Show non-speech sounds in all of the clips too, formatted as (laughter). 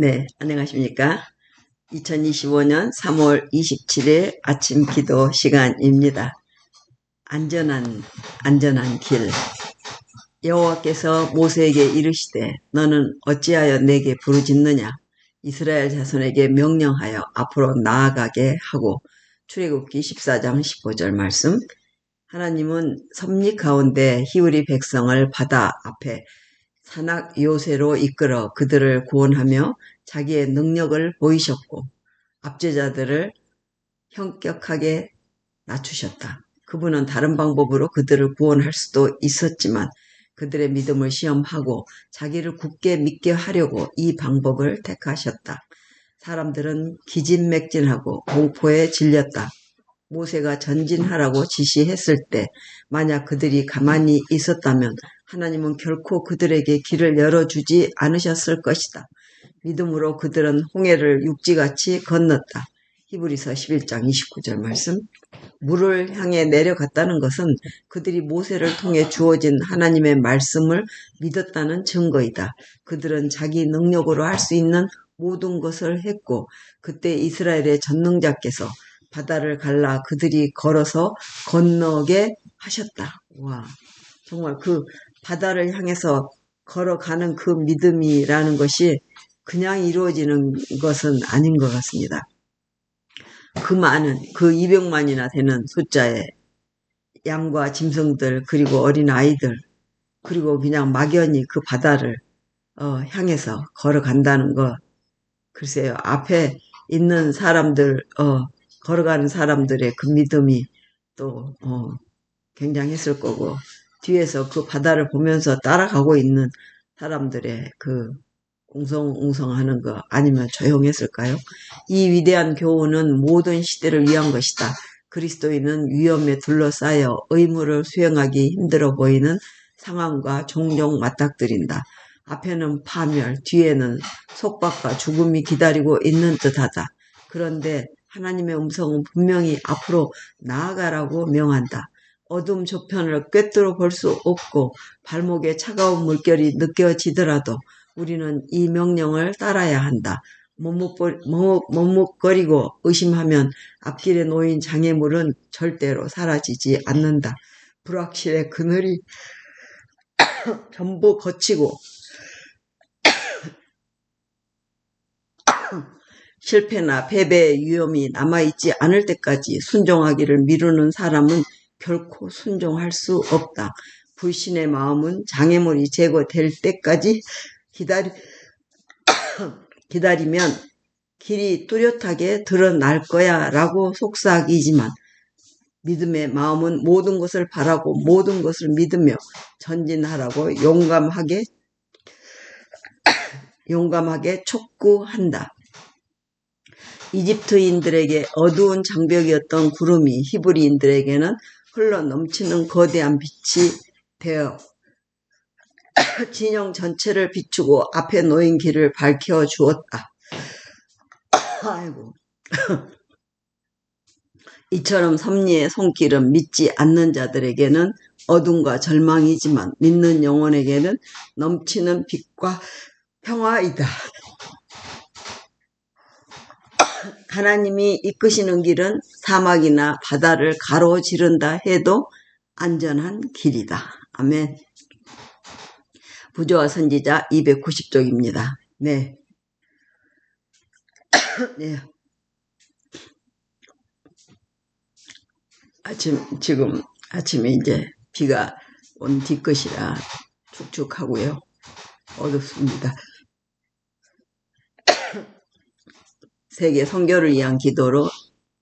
네, 안녕하십니까. 2025년 3월 27일 아침 기도 시간입니다. 안전한, 안전한 길. 여호와께서 모세에게 이르시되 너는 어찌하여 내게 부르짖느냐 이스라엘 자손에게 명령하여 앞으로 나아가게 하고 출애굽기 14장 15절 말씀 하나님은 섭리 가운데 히브리 백성을 바다 앞에 산악 요새로 이끌어 그들을 구원하며 자기의 능력을 보이셨고 압제자들을 현격하게 낮추셨다. 그분은 다른 방법으로 그들을 구원할 수도 있었지만 그들의 믿음을 시험하고 자기를 굳게 믿게 하려고 이 방법을 택하셨다. 사람들은 기진맥진하고 공포에 질렸다. 모세가 전진하라고 지시했을 때 만약 그들이 가만히 있었다면 하나님은 결코 그들에게 길을 열어주지 않으셨을 것이다. 믿음으로 그들은 홍해를 육지같이 건넜다. 히브리서 11장 29절 말씀. 물을 향해 내려갔다는 것은 그들이 모세를 통해 주어진 하나님의 말씀을 믿었다는 증거이다. 그들은 자기 능력으로 할 수 있는 모든 것을 했고 그때 이스라엘의 전능자께서 바다를 갈라 그들이 걸어서 건너게 하셨다. 와, 정말 그 바다를 향해서 걸어가는 그 믿음이라는 것이 그냥 이루어지는 것은 아닌 것 같습니다. 그 많은 그 200만이나 되는 숫자의 양과 짐승들 그리고 어린 아이들 그리고 그냥 막연히 그 바다를 어, 향해서 걸어간다는 것 글쎄요 앞에 있는 사람들 어, 걸어가는 사람들의 그 믿음이 또 어, 굉장했을 거고 뒤에서 그 바다를 보면서 따라가고 있는 사람들의 그 웅성웅성하는 거 아니면 조용했을까요? 이 위대한 교훈은 모든 시대를 위한 것이다. 그리스도인은 위험에 둘러싸여 의무를 수행하기 힘들어 보이는 상황과 종종 맞닥뜨린다. 앞에는 파멸, 뒤에는 속박과 죽음이 기다리고 있는 듯하다. 그런데 하나님의 음성은 분명히 앞으로 나아가라고 명한다. 어둠 저편을 꿰뚫어 볼 수 없고 발목에 차가운 물결이 느껴지더라도 우리는 이 명령을 따라야 한다. 머뭇거리고 의심하면 앞길에 놓인 장애물은 절대로 사라지지 않는다. 불확실의 그늘이 (coughs) 전부 거치고 (coughs) (coughs) 실패나 패배의 위험이 남아있지 않을 때까지 순종하기를 미루는 사람은 결코 순종할 수 없다. 불신의 마음은 장애물이 제거될 때까지 기다리, (coughs) 기다리면 길이 뚜렷하게 드러날 거야 라고 속삭이지만 믿음의 마음은 모든 것을 바라고 모든 것을 믿으며 전진하라고 용감하게 (coughs) 용감하게 촉구한다. 이집트인들에게 어두운 장벽이었던 구름이 히브리인들에게는 흘러 넘치는 거대한 빛이 되어 (coughs) 진영 전체를 비추고 앞에 놓인 길을 밝혀 주었다. (coughs) 아이고. (coughs) 이처럼 섭리의 손길은 믿지 않는 자들에게는 어둠과 절망이지만 믿는 영혼에게는 넘치는 빛과 평화이다. 하나님이 이끄시는 길은 사막이나 바다를 가로지른다 해도 안전한 길이다. 아멘. 부조와 선지자 290쪽입니다. 네. (coughs) 네. 아침, 지금 아침에 이제 비가 온 뒤끝이라 축축하고요. 어둡습니다. 세계 선교를 위한 기도로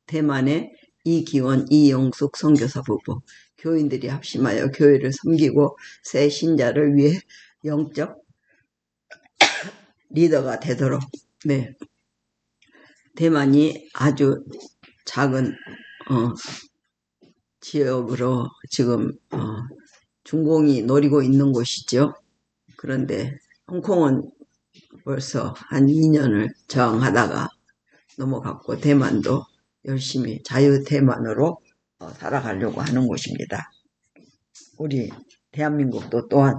대만의 이기원, 이영숙 선교사 부부, 교인들이 합심하여 교회를 섬기고 새 신자를 위해 영적 리더가 되도록 네 대만이 아주 작은 어, 지역으로 지금 어, 중공이 노리고 있는 곳이죠. 그런데 홍콩은 벌써 한 2년을 저항하다가 넘어갔고 대만도 열심히 자유 대만으로 어, 살아가려고 하는 곳입니다. 우리 대한민국도 또한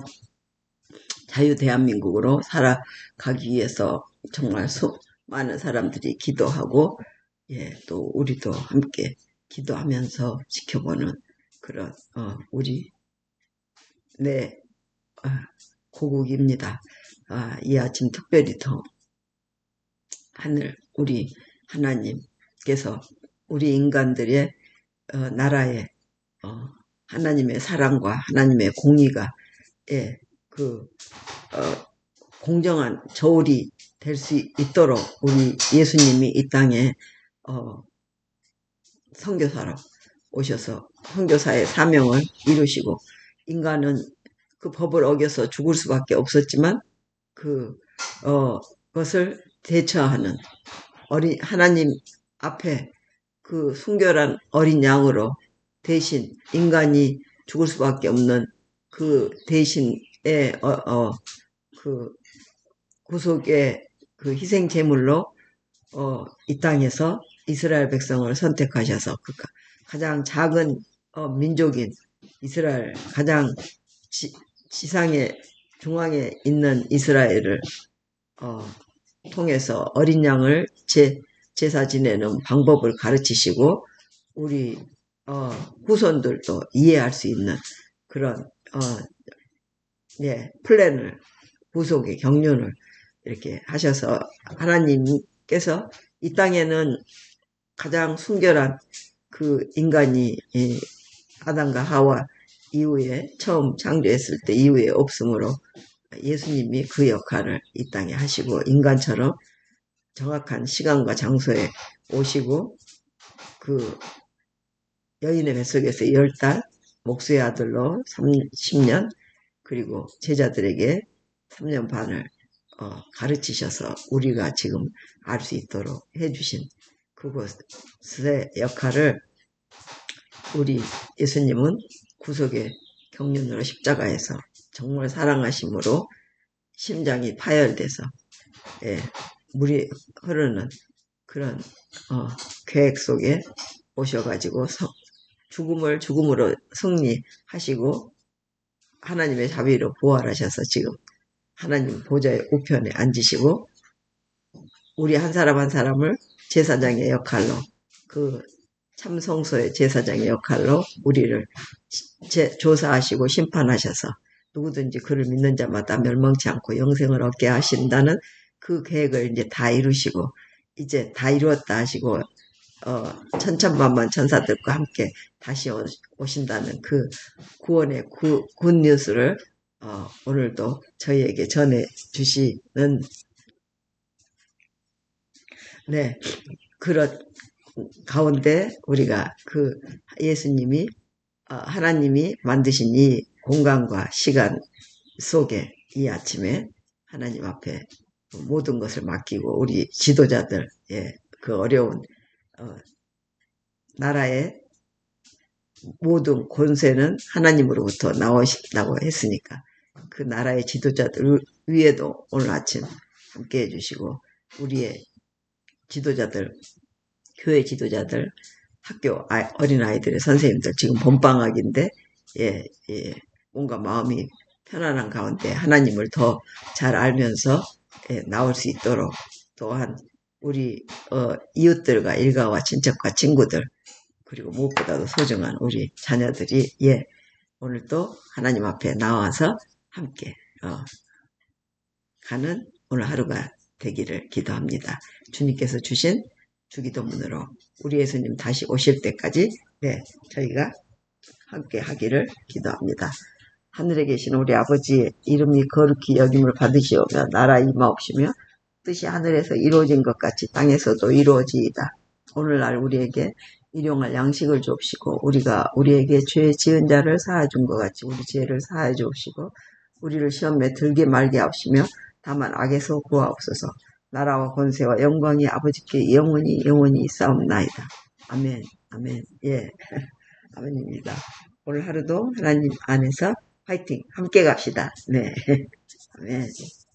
자유 대한민국으로 살아가기 위해서 정말 수, 많은 사람들이 기도하고 예, 또 우리도 함께 기도하면서 지켜보는 그런 어, 우리 네 아, 고국입니다. 아, 이 아침 특별히 더 하늘 우리 하나님께서 우리 인간들의 어, 나라에 어, 하나님의 사랑과 하나님의 공의가 예, 그 어, 공정한 저울이 될 수 있도록 우리 예수님이 이 땅에 어, 선교사로 오셔서 선교사의 사명을 이루시고 인간은 그 법을 어겨서 죽을 수밖에 없었지만 그 어, 것을 대처하는 어린 하나님 앞에 그 순결한 어린 양으로 대신 인간이 죽을 수밖에 없는 그 대신의 어, 어, 그 구속의 그 희생 제물로 어, 이 땅에서 이스라엘 백성을 선택하셔서 그 가장 작은 어, 민족인 이스라엘 가장 지, 지상의 중앙에 있는 이스라엘을 어, 통해서 어린 양을 제, 제사 지내는 방법을 가르치시고 우리 어, 후손들도 이해할 수 있는 그런 어, 예, 플랜을 구속의 경륜을 이렇게 하셔서 하나님께서 이 땅에는 가장 순결한 그 인간이 아담과 하와 이후에 처음 창조했을 때 이후에 없으므로 예수님이 그 역할을 이 땅에 하시고 인간처럼 정확한 시간과 장소에 오시고 그 여인의 뱃속에서 열달 목수의 아들로 30년 그리고 제자들에게 3년 반을 어, 가르치셔서 우리가 지금 알 수 있도록 해주신 그곳의 역할을 우리 예수님은 구속의 경륜으로 십자가에서 정말 사랑하심으로 심장이 파열돼서 예, 물이 흐르는 그런 어, 계획 속에 오셔가지고 서, 죽음을 죽음으로 승리하시고 하나님의 자비로 부활하셔서 지금 하나님 보좌의 우편에 앉으시고 우리 한 사람 한 사람을 제사장의 역할로 그 참성소의 제사장의 역할로 우리를 제, 조사하시고 심판하셔서 누구든지 그를 믿는 자마다 멸망치 않고 영생을 얻게 하신다는 그 계획을 이제 다 이루시고 이제 다 이루었다 하시고 어, 천천만만 천사들과 함께 다시 오신다는 그 구원의 구, 굿뉴스를 어, 오늘도 저희에게 전해 주시는 네 그런 가운데 우리가 그 예수님이 어, 하나님이 만드신 이 공간과 시간 속에 이 아침에 하나님 앞에 모든 것을 맡기고 우리 지도자들 예, 그 어려운 어, 나라의 모든 권세는 하나님으로부터 나오신다고 했으니까 그 나라의 지도자들 위에도 오늘 아침 함께 해주시고 우리의 지도자들 교회 지도자들 학교 어린아이들의 선생님들 지금 봄방학인데 예, 예, 뭔가 마음이 편안한 가운데 하나님을 더 잘 알면서 예, 나올 수 있도록 또한 우리 어, 이웃들과 일가와 친척과 친구들 그리고 무엇보다도 소중한 우리 자녀들이 예 오늘 또 하나님 앞에 나와서 함께 어, 가는 오늘 하루가 되기를 기도합니다. 주님께서 주신 주기도문으로 우리 예수님 다시 오실 때까지 네, 저희가 함께 하기를 기도합니다. 하늘에 계신 우리 아버지 이름이 거룩히 여김을 받으시오며 나라 임하옵시며 뜻이 하늘에서 이루어진 것 같이 땅에서도 이루어지이다. 오늘날 우리에게 일용할 양식을 줍시고 우리가 우리에게 죄 지은 자를 사해 준것 같이 우리 죄를 사해 주옵시고 우리를 시험에 들게 말게 하옵시며 다만 악에서 구하옵소서 나라와 권세와 영광이 아버지께 영원히 영원히 싸움나이다. 아멘 아멘 예 (laughs) 아멘입니다. 오늘 하루도 하나님 안에서 파이팅. 함께 갑시다. 네. 아멘 (laughs)